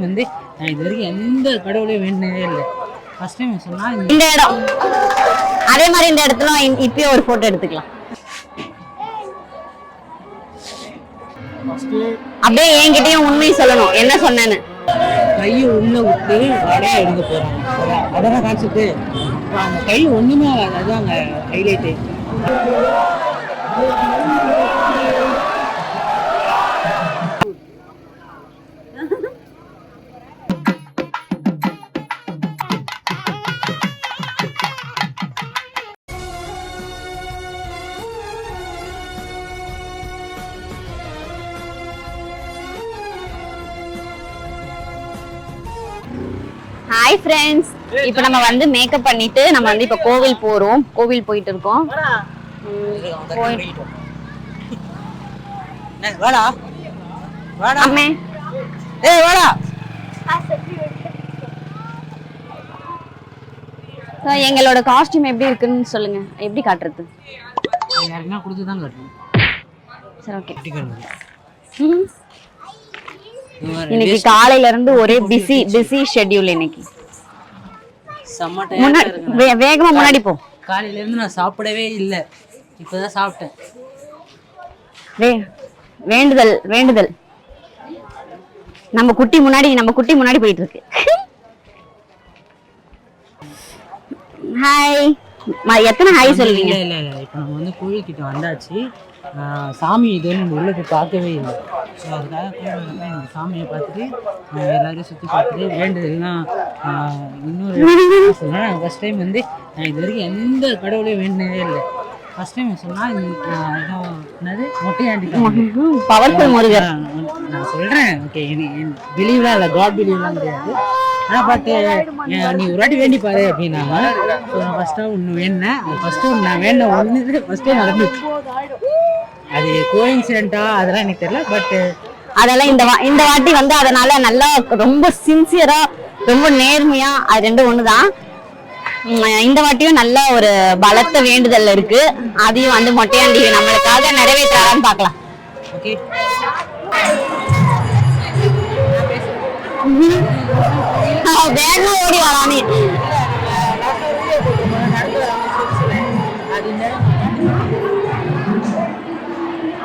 Time வந்து நான் இது வரைக்கும் எந்த கடவுளையும் வேண்டினதே இல்லை. ஃபர்ஸ்ட் டைம் சொன்னா இந்த இடம். அதே மாதிரி இந்த இடத்துல இப்பயே ஒரு போட்டோ எடுத்துக்கலாம். அப்படியே என்கிட்டயும் உண்மையை சொல்லணும். என்ன சொன்னேன்னு? கையை உள்ள விட்டு வடையை எடுக்க போறாங்க. அதெல்லாம் காமிச்சிட்டு அப்புறம் அந்த கை ஒண்ணுமே ஆகாது. அதுதான் அங்க ஹைலைட்டு ஹாய் ஃப்ரெண்ட்ஸ் இப்போ நம்ம வந்து மேக்கப் பண்ணிட்டு நம்ம வந்து இப்போ கோவில் போறோம். கோவில் போயிட்டு இருக்கோம். வாடா. வாடா. அம்மே. ஏய் வாடா. So, எங்களோட காஸ்டியூம் எப்படி இருக்குன்னு சொல்லுங்க. எப்படி காட்டுறது? யாருன்னா கொடுத்து தான் கட்டணும் சரி ஓகே கட்டி கட்டணும் இன்னைக்கு காலையில இருந்து ஒரே பிஸி பிஸி ஷெட்யூல் இன்னைக்கு. முன்னாடி டயர்டா இருக்கு வே- வேகமா முன்னாடி போ. காலையில இருந்து நான் சாப்பிடவே இல்லை. இப்பதான் சாப்பிட்டேன். வே வேண்டுதல் வேண்டுதல். நம்ம குட்டி முன்னாடி நம்ம குட்டி முன்னாடி போயிட்டு இருக்கு. ஹாய் எத்தனை ஹாய் சொல்லுவீங்க? இல்ல இல்ல இப்போ நம்ம வந்து கோயில்கிட்ட வந்தாச்சு. சாமி இதுன்னு நம்ம உள்ள போய் பார்க்கவே இல்லை. ஸோ அதுக்காக கோயில் வந்து இந்த சாமியை பார்த்துட்டு எல்லாரையும் சுற்றி பார்த்துட்டு ஆஹ் இன்னொரு சொன்னால் ஃபஸ்ட் டைம் வந்து நான் இது வரைக்கும் எந்த கடவுளையும் வேண்டினதே இல்லை. ஃபர்ஸ்ட் டைம் சொன்னால் என்னது? மொட்டையாண்டி. பவர்ஃபுல் முருகர். ஆ, நான் சொல்றேன். ஓகே பிலீவ்லாம் இல்லை. காட் பிலீவ்லாம் கிடையாது. ஆனால் பட் நீ ஒரு வாட்டி வேண்டி பாரு அப்படின்னாங்க. ஸோ நான் ஃபஸ்ட்டாக ஒன்று அது ஃபஸ்ட்டு ஒன்று நான் வேண்ட ஒன்று ஃபஸ்ட்டே நடந்துச்சு. அது கோயின்சிடென்ட்டா அதெல்லாம் எனக்கு தெரியல பட் அதெல்லாம் இந்த வா- இந்த வாட்டி வந்து அதனால நல்லா ரொம்ப சின்சியரா ரொம்ப நேர்மையா அது ரெண்டும் ஒண்ணுதான். உம், இந்த வாட்டியும் நல்ல ஒரு பலத்த வேண்டுதல் இருக்கு. அதையும் வந்து மொட்டையாண்டி நம்மளுக்காக நிறைவேற்றாரான்னு பார்க்கலாம். ஓகே வேகமா ஓடி வரானே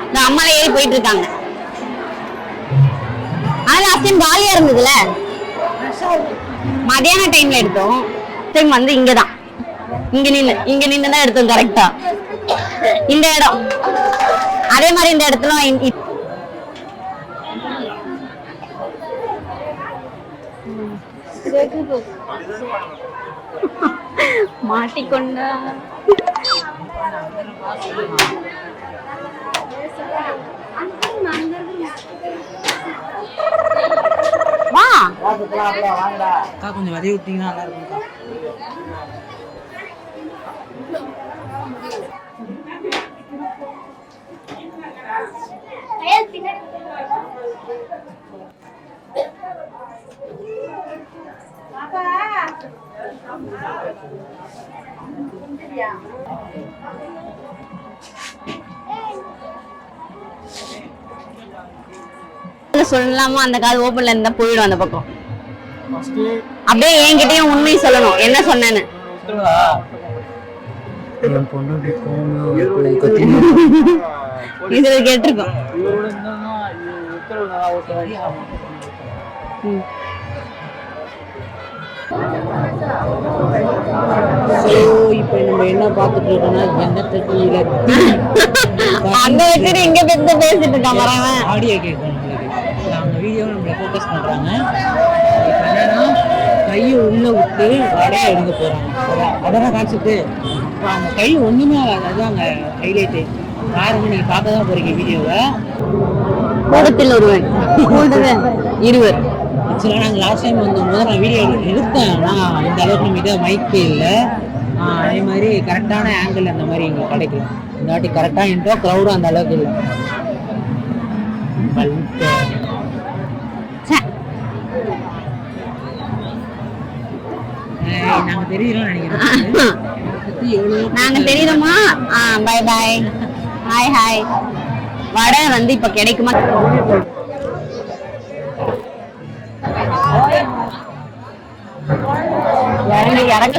இந்த அம்மால ஏறி போயிட்டு இருக்காங்க ஆனா லாஸ்ட் டைம் காலியா இருந்ததுல. மதியான டைம்ல எடுத்தோம். டைம் வந்து இங்கதான் இங்க நின்று இங்க நின்று தான் எடுத்தோம் கரெக்டா இந்த இடம். அதே மாதிரி இந்த இடத்துல மாட்டிக்கொண்டா. வா. அக்கா கொஞ்சம் வரைய விட்டீங்கன்னா நல்லா இருக்கும்க்கா. சொல்லலாமா அந்த காது ஓப்பன்ல இருந்தா போயிடும் அந்த பக்கம் அப்படியே என்கிட்டயும் உண்மையை சொல்லணும் என்ன சொன்னேன்னு இதுல கேட்டிருக்கோம். ஸோ இப்போ நம்ம என்ன பார்த்துட்டு இருக்கோம்னா ஜன்னத்தை கீழே அங்க வச்சுட்டு இங்க பேசிட்டு இருக்கான் வரவன் ஆடியோ கேட்கும் நம்மளுக்கு அவங்க வீடியோ நம்மளை ஃபோக்கஸ் இப்போ என்னன்னா கையை உள்ள விட்டு வடையை எடுக்க அதெல்லாம் காமிச்சிட்டு இப்போ அந்த கை ஒன்றுமே ஆகாது. அதுதான் அங்கே ஹைலைட்டு பாருங்க நீங்கள் பார்க்க தான் போகிறீங்க வீடியோவை கூடத்தில் ஒருவன் இருவர். ஆக்சுவலாக நாங்கள் லாஸ்ட் டைம் வந்தபோது நான் வீடியோ எடுத்தேன். ஆனால் இந்த அளவுக்கு நம்ம இதை மைக்கு இல்லை. அதே மாதிரி கரெக்டான ஆங்கிள் அந்த மாதிரி எங்களுக்கு கிடைக்கல. இந்த வாட்டி கரெக்டாக இன்ட்ரோ க்ரௌடும் அந்த அளவுக்கு இல்லை. பல்ப் ச்சே. நாங்க தெரியுறோம் நினைக்கிறேன். என்னை பத்தி எவ்வளவோ நாங்க தெரியுமா ஆ bye bye hi hi vada வந்து இப்ப கிடைக்குமா? இறங்க.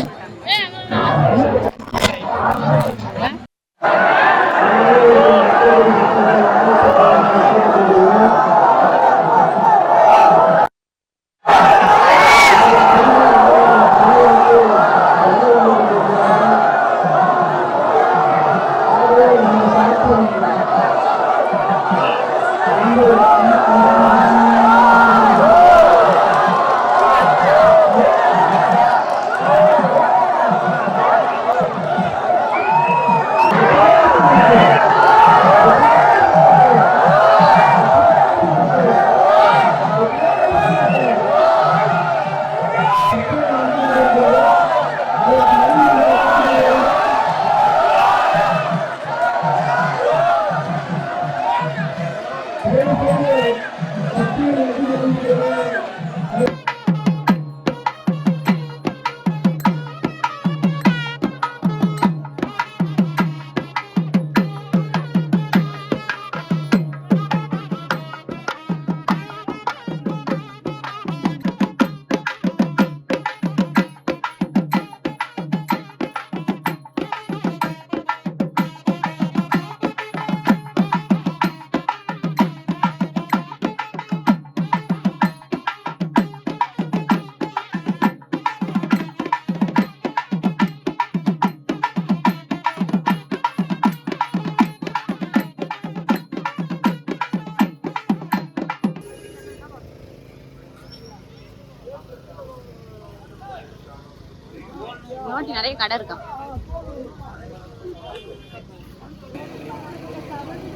நோட்டி நிறைய கடை இருக்கா?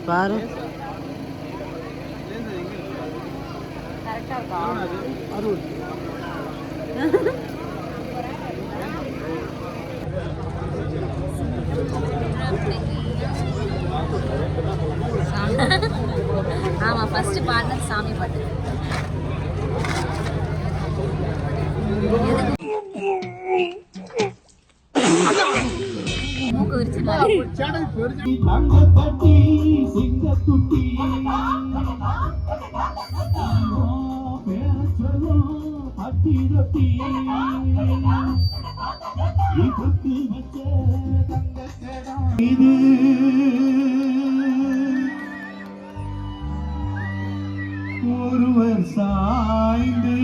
பாரு. ஆமா ஃபர்ஸ்ட் பாட்டு சாமி பாட்டு. தங்கப்பட்டி சிங்கத்துட்டி. பட்டி ரொட்டி. இது ஒருவர் சாய்ந்து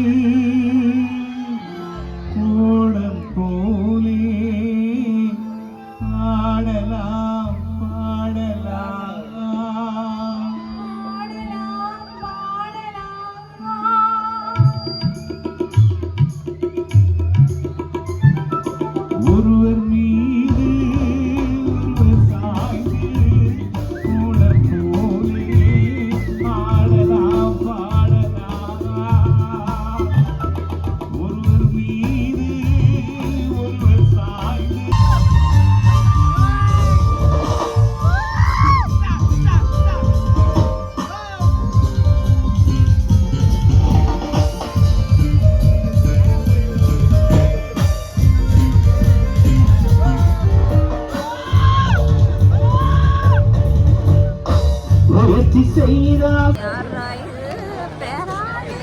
பேராண்டி.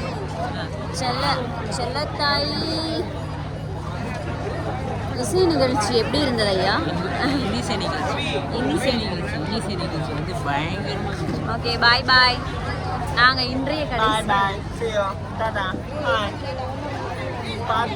செல்ல செல்லத்தாயி இசை நிகழ்ச்சி எப்படி இருந்தது ஐயா இன்னிசை நிகழ்ச்சி இன்னிசை நிகழ்ச்சி இன்னிசை நிகழ்ச்சி வந்து பயங்கரமாக. ஓகே பாய் பாய் நாங்க இன்றைய கடை Bye. See you. Tada. Bye. Pass